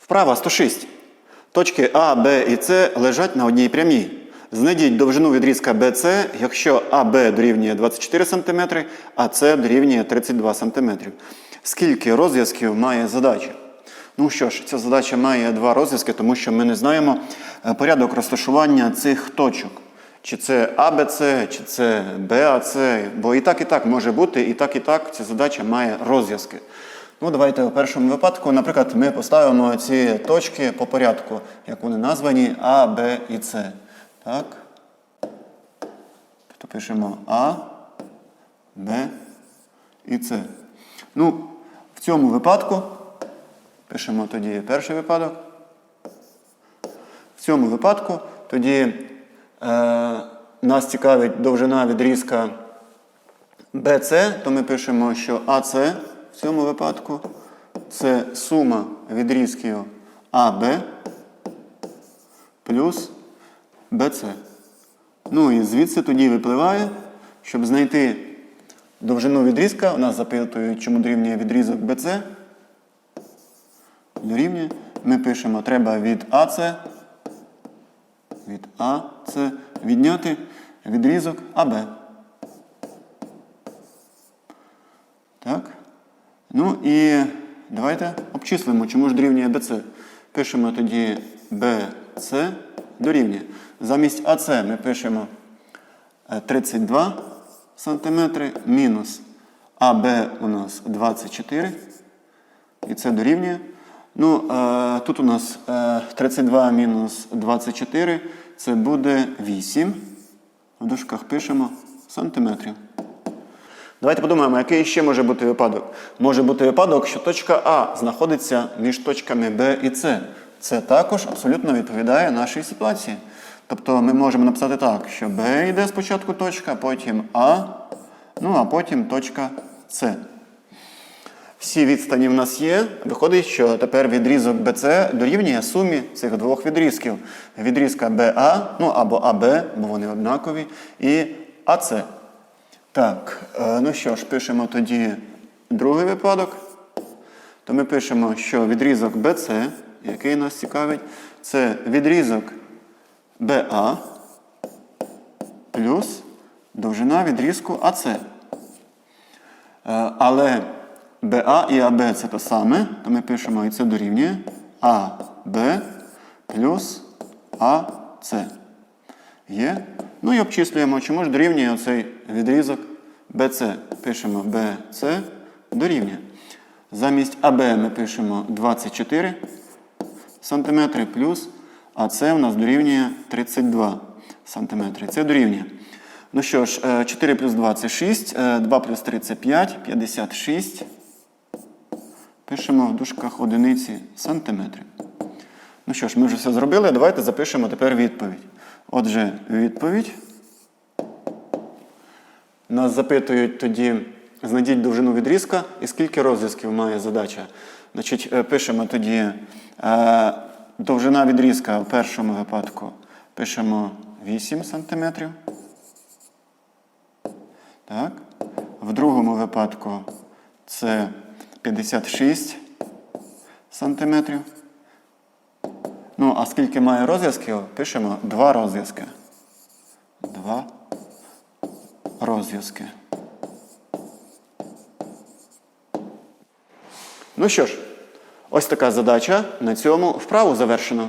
Вправа 106. Точки А, Б і С лежать на одній прямій. Знайдіть довжину відрізка BC, якщо АБ дорівнює 24 см, а С дорівнює 32 см. Скільки розв'язків має задача? Ну що ж, ця задача має два розв'язки, тому що ми не знаємо е, порядок розташування цих точок. Чи це АБЦ, чи це БАЦ, бо і так, і так може бути, і так, і так ця задача має розв'язки. Ну, давайте у першому випадку, наприклад, ми поставимо ці точки по порядку, як вони названі А, Б і С. Так. Тобто пишемо А, Б і С. Ну, в цьому випадку пишемо тоді перший випадок. В цьому випадку тоді е, нас цікавить довжина відрізка BC, то ми пишемо, що АС в цьому випадку це сума відрізків АБ плюс BC. Ну і звідси тоді випливає, щоб знайти довжину відрізка, у нас запитують, чому дорівнює відрізок BC. Дорівнює. Ми пишемо, треба від АС від АС відняти відрізок АБ. Так. Ну і давайте обчислимо, чому ж дорівнює BC. Пишемо тоді BC дорівнює. Замість АС ми пишемо е, 32 см мінус АБ у нас 24. І це дорівнює. Ну, е, тут у нас е, 32 мінус 24, це буде 8. В дужках пишемо сантиметрів. Давайте подумаємо, який ще може бути випадок. Може бути випадок, що точка А знаходиться між точками Б і С. Це також абсолютно відповідає нашій ситуації. Тобто ми можемо написати так, що Б йде спочатку точка, потім А, ну а потім точка С. Всі відстані в нас є. Виходить, що тепер відрізок BC дорівнює сумі цих двох відрізків. Відрізка BA, ну або AB, бо вони однакові, і AC. Так, е, ну що ж, пишемо тоді другий випадок. То ми пишемо, що відрізок BC, який нас цікавить, це відрізок BA плюс довжина відрізку AC. Е, Але БА і АБ це те саме, то ми пишемо і це дорівнює АБ плюс АС. Є. Ну і обчислюємо, чому ж дорівнює оцей відрізок БЦ. Пишемо БЦ дорівнює. Замість АБ ми пишемо 24 см плюс АС у нас дорівнює 32 см. Це дорівнює. Ну що ж, е, 4 плюс 2 це 6, 2 плюс 3 це 5, 56. Пишемо в дужках одиниці сантиметри. Ну що ж, ми вже все зробили. Давайте запишемо тепер відповідь. Отже, відповідь. Нас запитують тоді, знайдіть довжину відрізка і скільки розв'язків має задача. Значить, е, пишемо тоді е, довжина відрізка в першому випадку пишемо 8 сантиметрів. Так. В другому випадку це 56 сантиметрів. Ну, а скільки має розв'язків, пишемо два розв'язки. Два розв'язки. Ну що ж, ось така задача. На цьому вправу завершено.